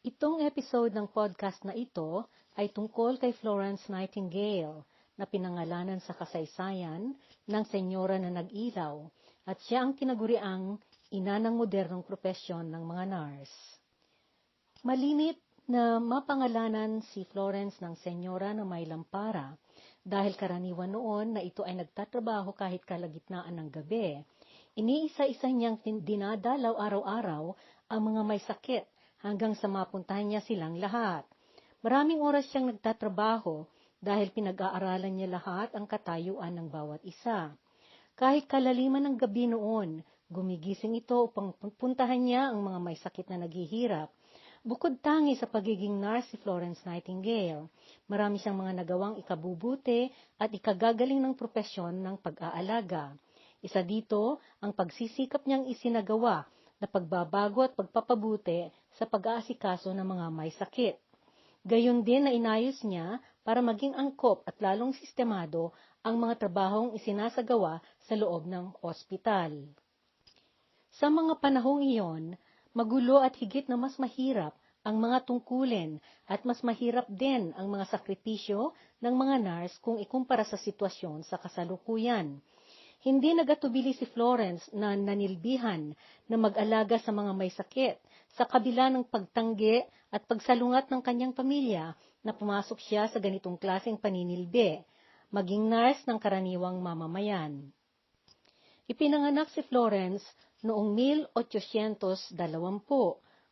Itong episode ng podcast na ito ay tungkol kay Florence Nightingale na pinangalanan sa kasaysayan ng senyora na nag-ilaw at siya ang tinaguriang ina ng modernong propesyon ng mga nurse. Malinit na mapangalanan si Florence ng senyora na may lampara dahil karaniwan noon na ito ay nagtatrabaho kahit kalagitnaan ng gabi. Iniisa-isa niyang dinadalaw araw-araw ang mga may sakit hanggang sa mapuntahan niya silang lahat. Maraming oras siyang nagtatrabaho dahil pinag-aaralan niya lahat ang katayuan ng bawat isa. Kahit kalaliman ng gabi noon, gumigising ito upang puntahan niya ang mga may sakit na naghihirap. Bukod tangi sa pagiging nurse si Florence Nightingale, marami siyang mga nagawang ikabubuti at ikagagaling ng propesyon ng pag-aalaga. Isa dito ang pagsisikap niyang isinagawa na pagbabago at pagpapabuti sa pag-aasikaso ng mga may sakit. Gayon din na inayos niya para maging angkop at lalong sistemado ang mga trabahong isinasagawa sa loob ng ospital. Sa mga panahong iyon, magulo at higit na mas mahirap ang mga tungkulin at mas mahirap din ang mga sakripisyo ng mga nurse kung ikumpara sa sitwasyon sa kasalukuyan. Hindi nagatubili si Florence na nanilbihan na mag-alaga sa mga may sakit sa kabila ng pagtanggi at pagsalungat ng kanyang pamilya na pumasok siya sa ganitong klaseng paninilbi, maging nurse ng karaniwang mamamayan. Ipinanganak si Florence noong 1820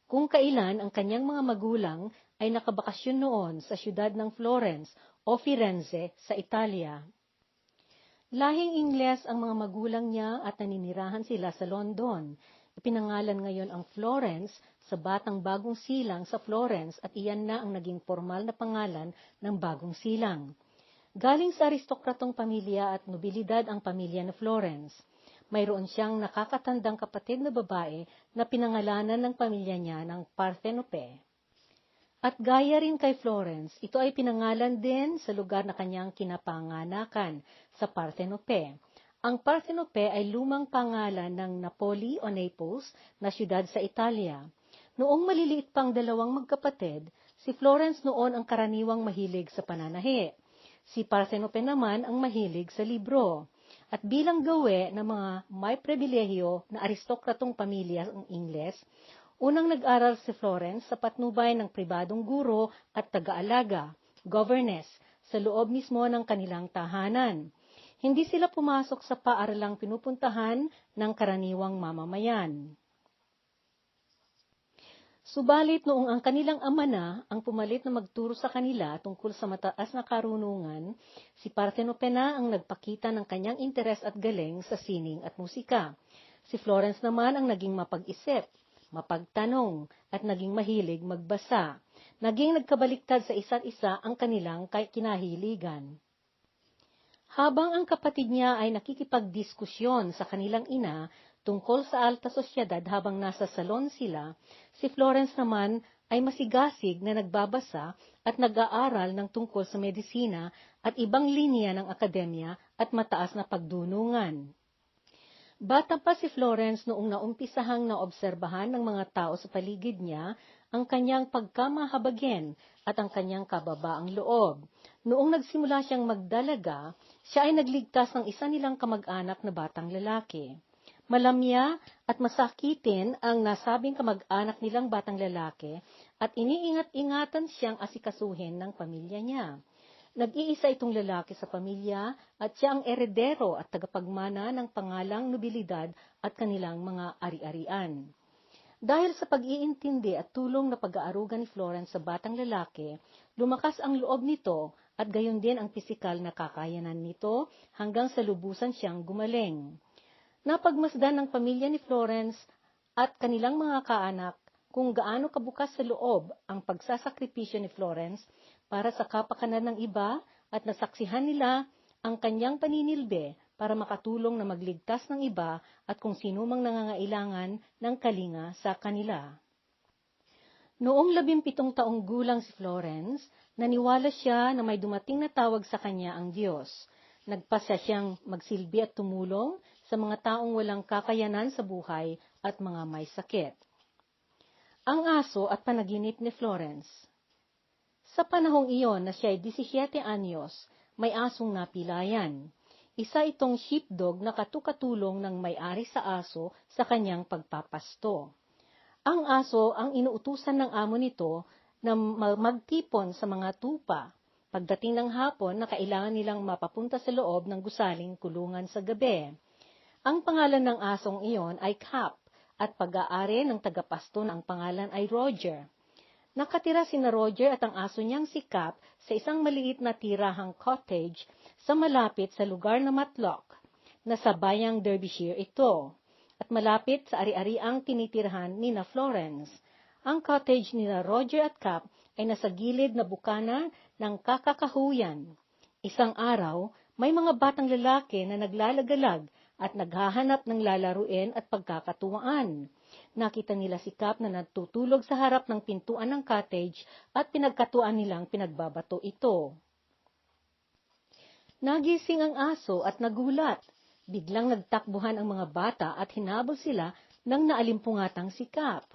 kung kailan ang kanyang mga magulang ay nakabakasyon noon sa siyudad ng Florence o Firenze sa Italia. Lahing Ingles ang mga magulang niya at naninirahan sila sa London. Ipinangalan ngayon ang Florence sa batang bagong silang sa Florence at iyan na ang naging formal na pangalan ng bagong silang. Galing sa aristokratong pamilya at nobilidad ang pamilya na Florence. Mayroon siyang nakakatandang kapatid na babae na pinangalanan ng pamilya niya ng Parthenope. At gaya rin kay Florence, ito ay pinangalan din sa lugar na kanyang kinapanganakan, sa Parthenope. Ang Parthenope ay lumang pangalan ng Napoli o Naples na siyudad sa Italia. Noong maliliit pang dalawang magkapatid, si Florence noon ang karaniwang mahilig sa pananahi. Si Parthenope naman ang mahilig sa libro. At bilang gawe ng mga may pribilehyo na aristokratong pamilya ng Ingles, Unang nag-aral si Florence sa patnubay ng pribadong guro at taga-alaga, governess, sa loob mismo ng kanilang tahanan. Hindi sila pumasok sa paaralang pinupuntahan ng karaniwang mamamayan. Subalit noong ang kanilang ama na ang pumalit na magturo sa kanila tungkol sa mataas na karunungan, si Parthenope na ang nagpakita ng kanyang interes at galing sa sining at musika. Si Florence naman ang naging mapag-isip mapagtanong, at naging mahilig magbasa. Naging nagkabaliktad sa isa't isa ang kanilang kinahiligan. Habang ang kapatid niya ay nakikipagdiskusyon sa kanilang ina tungkol sa alta sosyedad habang nasa salon sila, si Florence naman ay masigasig na nagbabasa at nag-aaral ng tungkol sa medisina at ibang linya ng akademya at mataas na pagdunungan. Bata pa si Florence noong naumpisahang naobserbahan ng mga tao sa paligid niya ang kanyang pagkamahabagin at ang kanyang kababaang loob. Noong nagsimula siyang magdalaga, siya ay nagligtas ng isa nilang kamag-anak na batang lalaki. Malamya at masakitin ang nasabing kamag-anak nilang batang lalaki at iniingat-ingatan siyang asikasuhin ng pamilya niya. Nag-iisa itong lalaki sa pamilya at siya ang eredero at tagapagmana ng pangalang nobilidad at kanilang mga ari-arian. Dahil sa pag-iintindi at tulong na pag-aaruga ni Florence sa batang lalaki, lumakas ang loob nito at gayon din ang pisikal na kakayanan nito hanggang sa lubusan siyang gumaling. Napagmasdan ng pamilya ni Florence at kanilang mga kaanak kung gaano kabukas sa loob ang pagsasakripisyo ni Florence para sa kapakanan ng iba at nasaksihan nila ang kanyang paninilbe para makatulong na magligtas ng iba at kung sino mang nangangailangan ng kalinga sa kanila. Noong labimpitong taong gulang si Florence, naniwala siya na may dumating na tawag sa kanya ang Diyos. Nagpasya siyang magsilbi at tumulong sa mga taong walang kakayanan sa buhay at mga may sakit. Ang aso at panaginip ni Florence Sa panahong iyon na siya ay 17 anyos, may asong napilayan. Isa itong sheepdog na katukatulong ng may-ari sa aso sa kanyang pagpapasto. Ang aso ang inuutusan ng amo nito na magtipon sa mga tupa. Pagdating ng hapon na kailangan nilang mapapunta sa loob ng gusaling kulungan sa gabi. Ang pangalan ng asong iyon ay Cap at pag-aari ng tagapasto ng pangalan ay Roger. Nakatira si na Roger at ang aso niyang si Cap sa isang maliit na tirahang cottage sa malapit sa lugar na Matlock, na sa bayang Derbyshire ito, at malapit sa ari-ariang tinitirhan ni na Florence. Ang cottage ni na Roger at Cap ay nasa gilid na bukana ng kakakahuyan. Isang araw, may mga batang lalaki na naglalagalag at naghahanap ng lalaruin at pagkakatuwaan. Nakita nila si Cap na natutulog sa harap ng pintuan ng cottage at pinagkatuan nilang pinagbabato ito. Nagising ang aso at nagulat. Biglang nagtakbuhan ang mga bata at hinabol sila ng naalimpungatang sikap.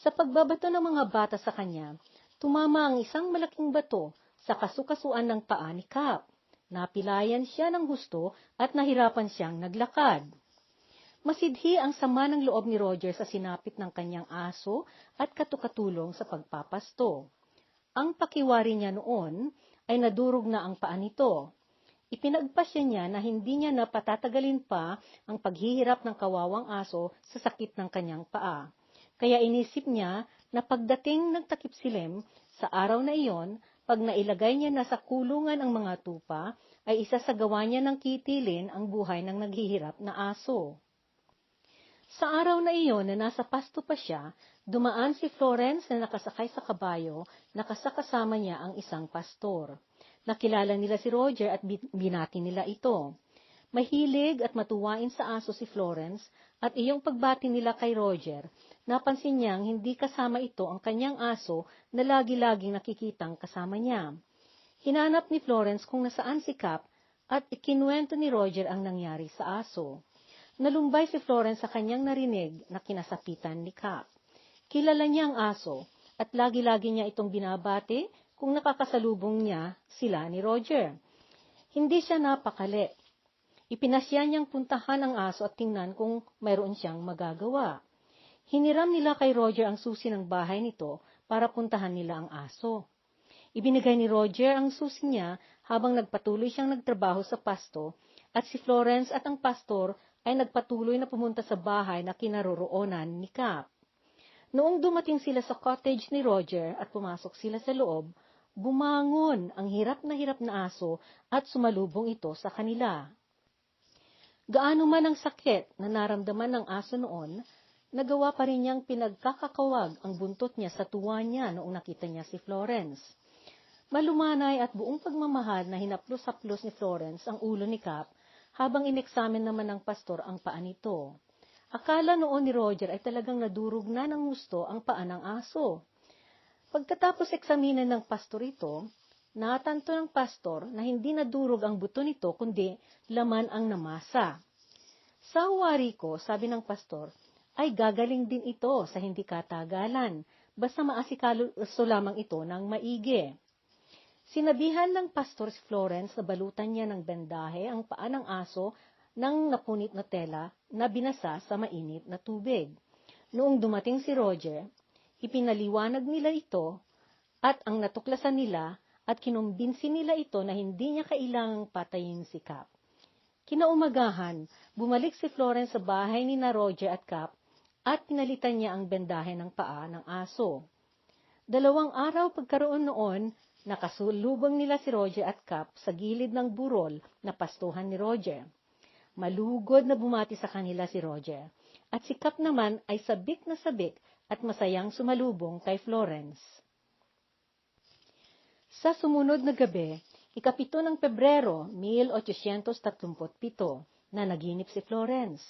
Sa pagbabato ng mga bata sa kanya, tumama ang isang malaking bato sa kasukasuan ng paa ni Cap. Napilayan siya ng gusto at nahirapan siyang naglakad. Masidhi ang sama ng loob ni Roger sa sinapit ng kanyang aso at katukatulong sa pagpapasto. Ang pakiwari niya noon ay nadurog na ang paa nito. Ipinagpasya niya na hindi niya napatatagalin pa ang paghihirap ng kawawang aso sa sakit ng kanyang paa. Kaya inisip niya na pagdating ng takip silim, sa araw na iyon, pag nailagay niya na sa kulungan ang mga tupa, ay isa sa gawa niya ng kitilin ang buhay ng naghihirap na aso. Sa araw na iyon na nasa pasto pa siya, dumaan si Florence na nakasakay sa kabayo, nakasakasama niya ang isang pastor. Nakilala nila si Roger at binati nila ito. Mahilig at matuwain sa aso si Florence at iyong pagbati nila kay Roger, napansin niyang hindi kasama ito ang kanyang aso na lagi-laging nakikitang kasama niya. Hinanap ni Florence kung nasaan si Cap at ikinuwento ni Roger ang nangyari sa aso. Nalumbay si Florence sa kanyang narinig na kinasapitan ni Cap. Kilala niya ang aso at lagi-lagi niya itong binabati kung nakakasalubong niya sila ni Roger. Hindi siya napakali. Ipinasya niyang puntahan ang aso at tingnan kung mayroon siyang magagawa. Hiniram nila kay Roger ang susi ng bahay nito para puntahan nila ang aso. Ibinigay ni Roger ang susi niya habang nagpatuloy siyang nagtrabaho sa pasto at si Florence at ang pastor ay nagpatuloy na pumunta sa bahay na kinaroroonan ni Cap. Noong dumating sila sa cottage ni Roger at pumasok sila sa loob, bumangon ang hirap na hirap na aso at sumalubong ito sa kanila. Gaano man ang sakit na naramdaman ng aso noon, nagawa pa rin niyang pinagkakakawag ang buntot niya sa tuwa niya noong nakita niya si Florence. Malumanay at buong pagmamahal na hinaplos-haplos ni Florence ang ulo ni Cap habang ineksamin naman ng pastor ang paa nito. Akala noon ni Roger ay talagang nadurog na ng gusto ang paa ng aso. Pagkatapos eksaminan ng pastor ito, natanto ng pastor na hindi nadurog ang buto nito kundi laman ang namasa. Sa huwari ko, sabi ng pastor, ay gagaling din ito sa hindi katagalan, basta maasikalo lamang ito ng maigi. Sinabihan ng pastor Florence na balutan niya ng bendahe ang paa ng aso ng napunit na tela na binasa sa mainit na tubig. Noong dumating si Roger, Ipinaliwanag nila ito at ang natuklasan nila at kinumbinsi nila ito na hindi niya kailangang patayin si Cap. Kinaumagahan, bumalik si Florence sa bahay ni na Roger at Cap at pinalitan niya ang bendahe ng paa ng aso. Dalawang araw pagkaroon noon, nakasulubong nila si Roger at Cap sa gilid ng burol na pastuhan ni Roger. Malugod na bumati sa kanila si Roger, at si Cap naman ay sabik na sabik at masayang sumalubong kay Florence. Sa sumunod na gabi, ikapito ng Pebrero, 1837, na naginip si Florence.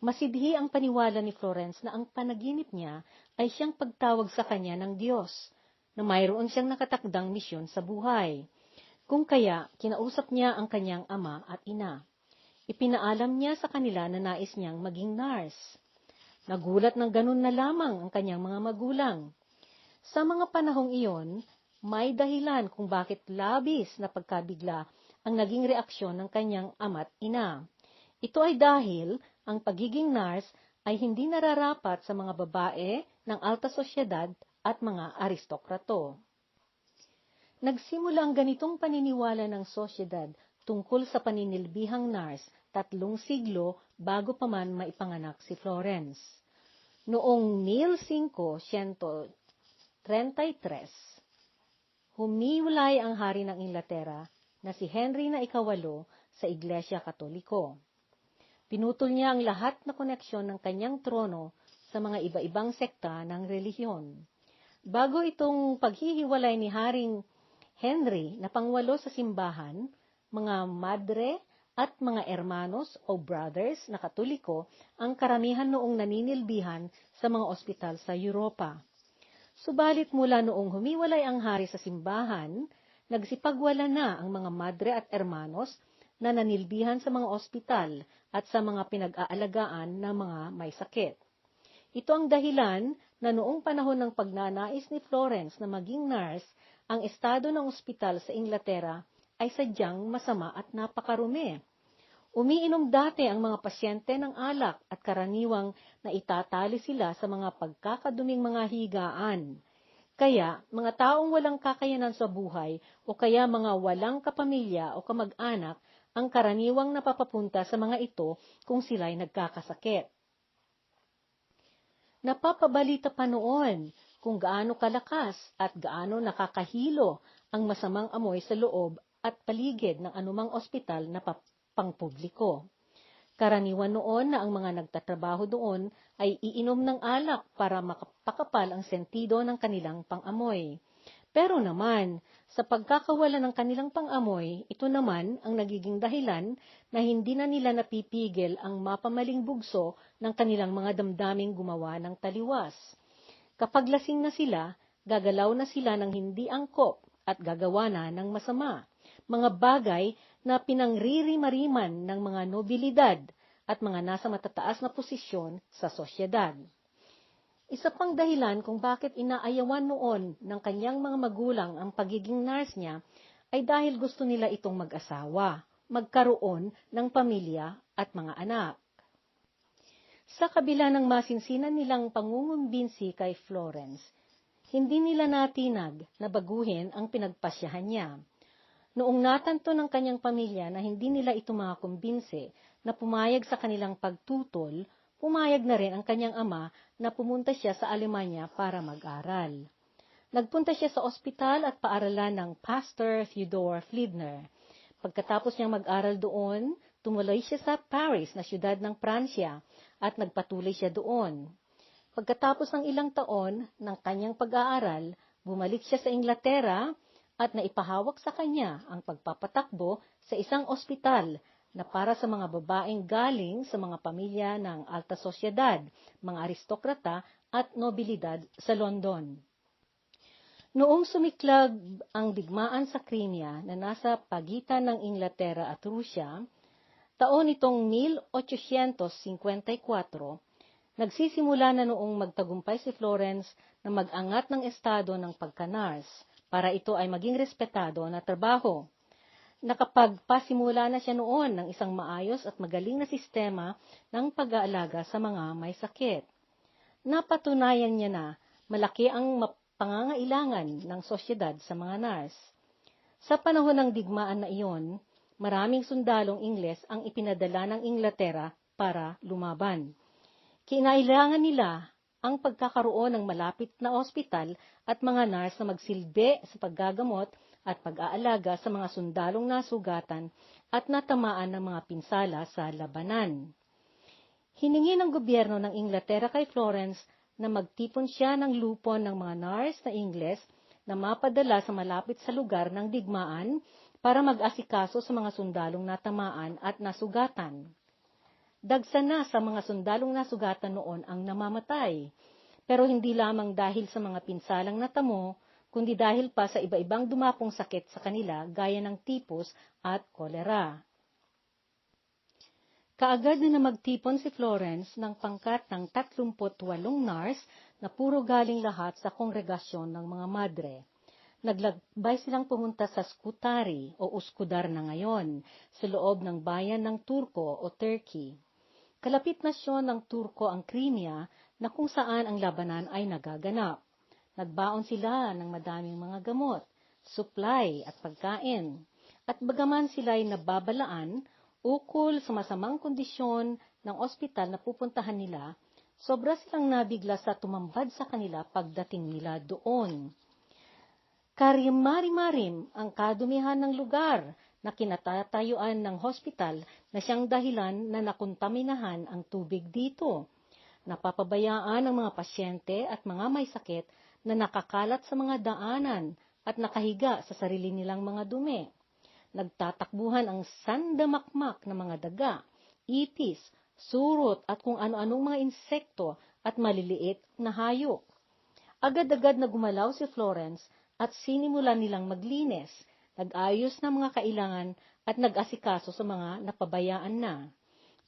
Masidhi ang paniwala ni Florence na ang panaginip niya ay siyang pagtawag sa kanya ng Diyos, na mayroon siyang nakatakdang misyon sa buhay. Kung kaya, kinausap niya ang kanyang ama at ina. Ipinaalam niya sa kanila na nais niyang maging nurse. Nagulat ng ganun na lamang ang kanyang mga magulang. Sa mga panahong iyon, may dahilan kung bakit labis na pagkabigla ang naging reaksyon ng kanyang ama't ina. Ito ay dahil ang pagiging nurse ay hindi nararapat sa mga babae ng alta sosyedad at mga aristokrato. Nagsimula ang ganitong paniniwala ng sosyedad tungkol sa paninilbihang nurse tatlong siglo bago pa man maipanganak si Florence. Noong 1533, humiwalay ang hari ng Inglaterra na si Henry na ikawalo sa Iglesia Katoliko. Pinutol niya ang lahat na koneksyon ng kanyang trono sa mga iba-ibang sekta ng relihiyon. Bago itong paghihiwalay ni Haring Henry na pangwalo sa simbahan, mga madre at mga hermanos o brothers na katoliko ang karamihan noong naninilbihan sa mga ospital sa Europa. Subalit mula noong humiwalay ang hari sa simbahan, nagsipagwala na ang mga madre at hermanos na nanilbihan sa mga ospital at sa mga pinag-aalagaan ng mga may sakit. Ito ang dahilan na noong panahon ng pagnanais ni Florence na maging nurse, ang estado ng ospital sa Inglaterra ay sadyang masama at napakarumi. Umiinom dati ang mga pasyente ng alak at karaniwang na itatali sila sa mga pagkakaduming mga higaan. Kaya, mga taong walang kakayanan sa buhay o kaya mga walang kapamilya o kamag-anak ang karaniwang napapapunta sa mga ito kung sila'y nagkakasakit. Napapabalita pa noon kung gaano kalakas at gaano nakakahilo ang masamang amoy sa loob at paligid ng anumang ospital na pangpubliko. Karaniwan noon na ang mga nagtatrabaho doon ay iinom ng alak para makapakapal ang sentido ng kanilang pangamoy. Pero naman, sa pagkakawala ng kanilang pangamoy, ito naman ang nagiging dahilan na hindi na nila napipigil ang mapamaling bugso ng kanilang mga damdaming gumawa ng taliwas. Kapag lasing na sila, gagalaw na sila ng hindi angkop at gagawa na ng masama, mga bagay na pinangriri-mariman ng mga nobilidad at mga nasa matataas na posisyon sa sosyedad. Isa pang dahilan kung bakit inaayawan noon ng kanyang mga magulang ang pagiging nurse niya ay dahil gusto nila itong mag-asawa, magkaroon ng pamilya at mga anak. Sa kabila ng masinsinan nilang pangungumbinsi kay Florence, hindi nila natinag na baguhin ang pinagpasyahan niya. Noong natanto ng kanyang pamilya na hindi nila ito makakumbinse na pumayag sa kanilang pagtutol, pumayag na rin ang kanyang ama na pumunta siya sa Alemanya para mag-aral. Nagpunta siya sa ospital at paaralan ng Pastor Theodore Fliedner. Pagkatapos niyang mag-aral doon, tumuloy siya sa Paris na siyudad ng Pransya at nagpatuloy siya doon. Pagkatapos ng ilang taon ng kanyang pag-aaral, bumalik siya sa Inglaterra at naipahawak sa kanya ang pagpapatakbo sa isang ospital na para sa mga babaeng galing sa mga pamilya ng alta sosyedad, mga aristokrata at nobilidad sa London. Noong sumiklag ang digmaan sa Crimea na nasa pagitan ng Inglaterra at Rusya, taon itong 1854, nagsisimula na noong magtagumpay si Florence na mag-angat ng estado ng pagkanars para ito ay maging respetado na trabaho nakapagpasimula na siya noon ng isang maayos at magaling na sistema ng pag-aalaga sa mga may sakit. Napatunayan niya na malaki ang pangangailangan ng sosyedad sa mga nurse. Sa panahon ng digmaan na iyon, maraming sundalong Ingles ang ipinadala ng Inglaterra para lumaban. Kinailangan nila ang pagkakaroon ng malapit na ospital at mga nurse na magsilbi sa paggagamot at pag-aalaga sa mga sundalong nasugatan at natamaan ng mga pinsala sa labanan. Hiningi ng gobyerno ng Inglaterra kay Florence na magtipon siya ng lupon ng mga nurse na Ingles na mapadala sa malapit sa lugar ng digmaan para mag-asikaso sa mga sundalong natamaan at nasugatan. Dagsa na sa mga sundalong nasugatan noon ang namamatay, pero hindi lamang dahil sa mga pinsalang natamo, kundi dahil pa sa iba-ibang dumapong sakit sa kanila gaya ng tipos at kolera. Kaagad na magtipon si Florence ng pangkat ng 38 nurse na puro galing lahat sa kongregasyon ng mga madre. Naglakbay silang pumunta sa Skutari o Uskudar na ngayon, sa loob ng bayan ng Turko o Turkey. Kalapit nasyon ng Turko ang Crimea na kung saan ang labanan ay nagaganap. Nagbaon sila ng madaming mga gamot, supply at pagkain. At bagaman sila ay nababalaan, ukol sa masamang kondisyon ng ospital na pupuntahan nila, sobra silang nabigla sa tumambad sa kanila pagdating nila doon. Karimari-marim ang kadumihan ng lugar na kinatatayuan ng hospital na siyang dahilan na nakontaminahan ang tubig dito. Napapabayaan ang mga pasyente at mga may sakit na nakakalat sa mga daanan at nakahiga sa sarili nilang mga dumi. Nagtatakbuhan ang sandamakmak na mga daga, ipis, surot at kung ano-anong mga insekto at maliliit na hayop. Agad-agad na gumalaw si Florence at sinimulan nilang maglinis, nag-ayos ng mga kailangan at nag-asikaso sa mga napabayaan na.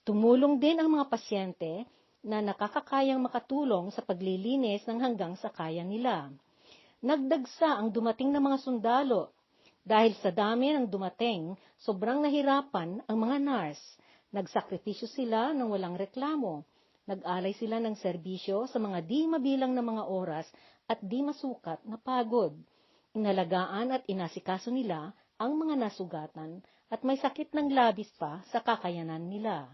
Tumulong din ang mga pasyente na nakakakayang makatulong sa paglilinis ng hanggang sa kaya nila. Nagdagsa ang dumating na mga sundalo. Dahil sa dami ng dumating, sobrang nahirapan ang mga nurse. Nagsakripisyo sila ng walang reklamo. Nag-alay sila ng serbisyo sa mga di mabilang na mga oras at di masukat na pagod. Inalagaan at inasikaso nila ang mga nasugatan at may sakit ng labis pa sa kakayanan nila.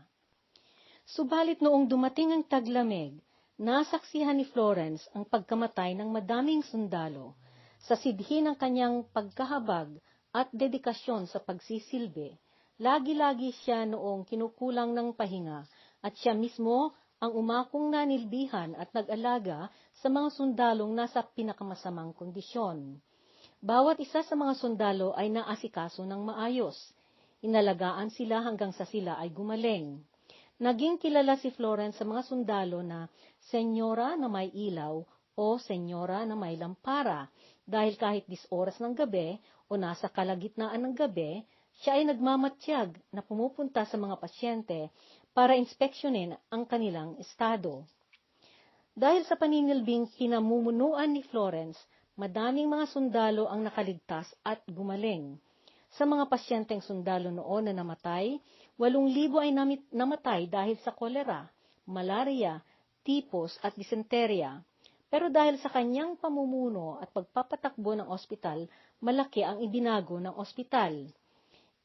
Subalit noong dumating ang taglamig, nasaksihan ni Florence ang pagkamatay ng madaming sundalo sa sidhi ng kanyang pagkahabag at dedikasyon sa pagsisilbi. Lagi-lagi siya noong kinukulang ng pahinga at siya mismo ang umakong nanilbihan at nag-alaga sa mga sundalong nasa pinakamasamang kondisyon. Bawat isa sa mga sundalo ay naasikaso ng maayos. Inalagaan sila hanggang sa sila ay gumaling. Naging kilala si Florence sa mga sundalo na senyora na may ilaw o senyora na may lampara dahil kahit dis oras ng gabi o nasa kalagitnaan ng gabi, siya ay nagmamatsyag na pumupunta sa mga pasyente para inspeksyonin ang kanilang estado. Dahil sa paninilbing pinamumunuan ni Florence, madaming mga sundalo ang nakaligtas at gumaling. Sa mga pasyenteng sundalo noon na namatay, 8,000 ay namatay dahil sa kolera, malaria, tipos at disenterya. Pero dahil sa kanyang pamumuno at pagpapatakbo ng ospital, malaki ang ibinago ng ospital.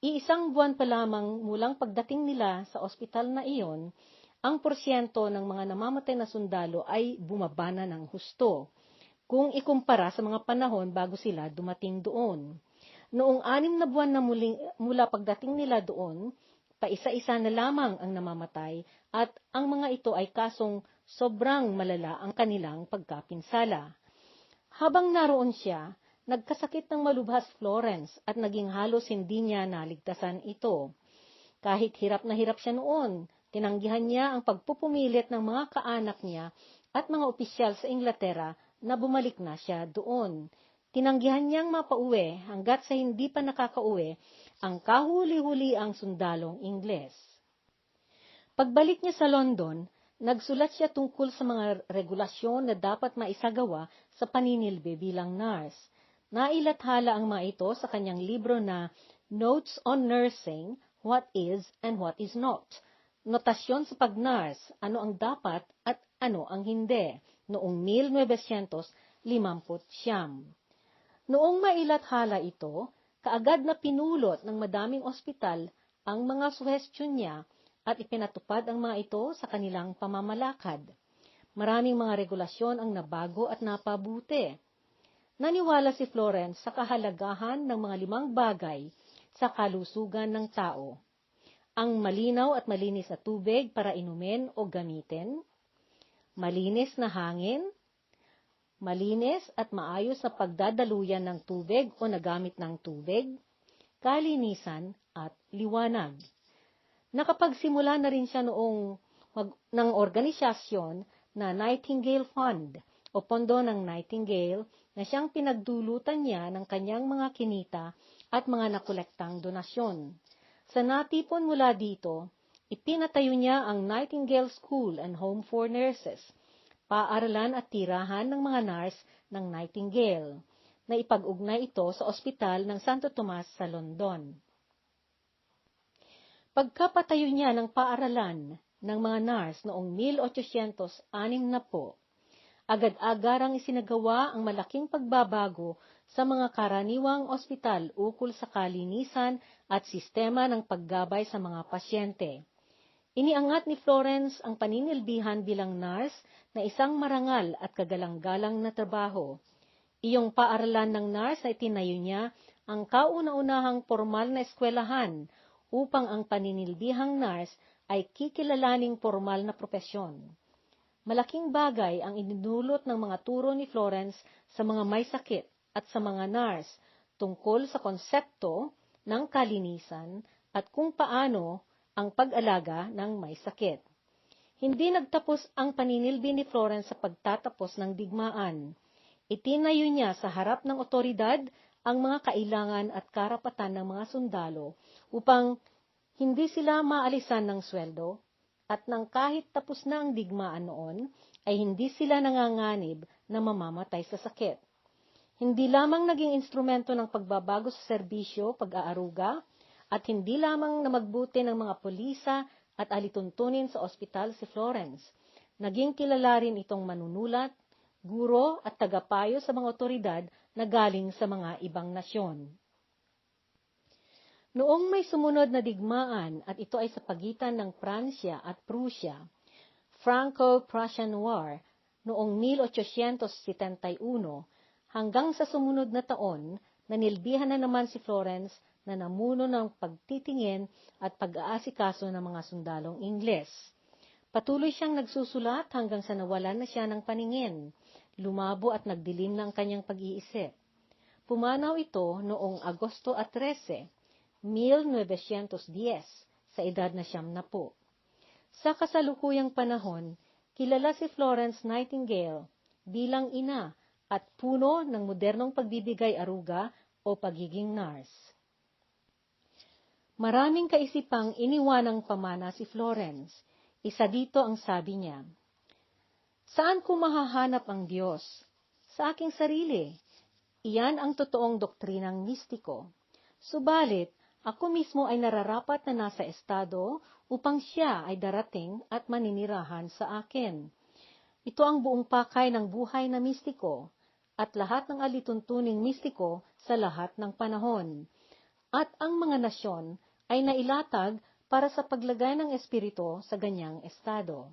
Iisang buwan pa lamang mulang pagdating nila sa ospital na iyon, ang porsyento ng mga namamatay na sundalo ay bumaba na ng husto kung ikumpara sa mga panahon bago sila dumating doon. Noong anim na buwan na muling, mula pagdating nila doon, paisa-isa na lamang ang namamatay at ang mga ito ay kasong sobrang malala ang kanilang pagkapinsala. Habang naroon siya, nagkasakit ng malubhas Florence at naging halos hindi niya naligtasan ito. Kahit hirap na hirap siya noon, tinanggihan niya ang pagpupumilit ng mga kaanak niya at mga opisyal sa Inglaterra na bumalik na siya doon. Tinanggihan niyang mapauwi hanggat sa hindi pa nakakauwi ang kahuli-huli ang sundalong Ingles. Pagbalik niya sa London, nagsulat siya tungkol sa mga regulasyon na dapat maisagawa sa paninilbi bilang nurse. Nailathala ang mga ito sa kanyang libro na Notes on Nursing, What Is and What Is Not. Notasyon sa pag-nurse, ano ang dapat at ano ang hindi noong 1950. Noong mailathala ito, kaagad na pinulot ng madaming ospital ang mga suhestyon niya at ipinatupad ang mga ito sa kanilang pamamalakad. Maraming mga regulasyon ang nabago at napabuti. Naniwala si Florence sa kahalagahan ng mga limang bagay sa kalusugan ng tao. Ang malinaw at malinis na tubig para inumin o gamitin, malinis na hangin, malinis at maayos na pagdadaluyan ng tubig o nagamit ng tubig, kalinisan at liwanag. Nakapagsimula na rin siya noong mag, ng organisasyon na Nightingale Fund o pondo ng Nightingale na siyang pinagdulutan niya ng kanyang mga kinita at mga nakolektang donasyon. Sa natipon mula dito, ipinatayo niya ang Nightingale School and Home for Nurses, paaralan at tirahan ng mga nurse ng Nightingale, na ipag-ugnay ito sa ospital ng Santo Tomas sa London. Pagkapatayo niya ng paaralan ng mga nurse noong 1806 na po, agad-agarang isinagawa ang malaking pagbabago sa mga karaniwang ospital ukol sa kalinisan at sistema ng paggabay sa mga pasyente. Iniangat ni Florence ang paninilbihan bilang nurse na isang marangal at kagalang-galang na trabaho. Iyong paaralan ng nurse ay tinayo niya ang kauna-unahang formal na eskwelahan upang ang paninilbihang nurse ay kikilalaning formal na propesyon. Malaking bagay ang inidulot ng mga turo ni Florence sa mga may sakit at sa mga nurse tungkol sa konsepto ng kalinisan at kung paano ang pag-alaga ng may sakit. Hindi nagtapos ang paninilbi ni Florence sa pagtatapos ng digmaan. Itinayo niya sa harap ng otoridad ang mga kailangan at karapatan ng mga sundalo upang hindi sila maalisan ng sweldo at nang kahit tapos na ang digmaan noon, ay hindi sila nanganganib na mamamatay sa sakit. Hindi lamang naging instrumento ng pagbabago sa serbisyo, pag-aaruga, at hindi lamang na magbuti ng mga polisa at alituntunin sa ospital si Florence. Naging kilala rin itong manunulat, guro at tagapayo sa mga otoridad na galing sa mga ibang nasyon. Noong may sumunod na digmaan at ito ay sa pagitan ng Pransya at Prussia, Franco-Prussian War, noong 1871 hanggang sa sumunod na taon, nanilbihan na naman si Florence na namuno ng pagtitingin at pag-aasikaso ng mga sundalong Ingles. Patuloy siyang nagsusulat hanggang sa nawalan na siya ng paningin, lumabo at nagdilim ng kanyang pag-iisip. Pumanaw ito noong Agosto 13, 1910, sa edad na siyam na po. Sa kasalukuyang panahon, kilala si Florence Nightingale bilang ina at puno ng modernong pagbibigay aruga o pagiging nurse. Maraming kaisipang iniwanang pamana si Florence. Isa dito ang sabi niya, Saan ko mahahanap ang Diyos? Sa aking sarili. Iyan ang totoong doktrinang mistiko. Subalit, ako mismo ay nararapat na nasa estado upang siya ay darating at maninirahan sa akin. Ito ang buong pakay ng buhay na mistiko at lahat ng alituntuning mistiko sa lahat ng panahon at ang mga nasyon ay nailatag para sa paglagay ng espiritu sa ganyang estado.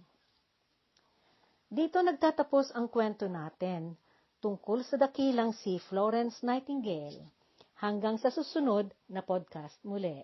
Dito nagtatapos ang kwento natin tungkol sa dakilang si Florence Nightingale. Hanggang sa susunod na podcast muli.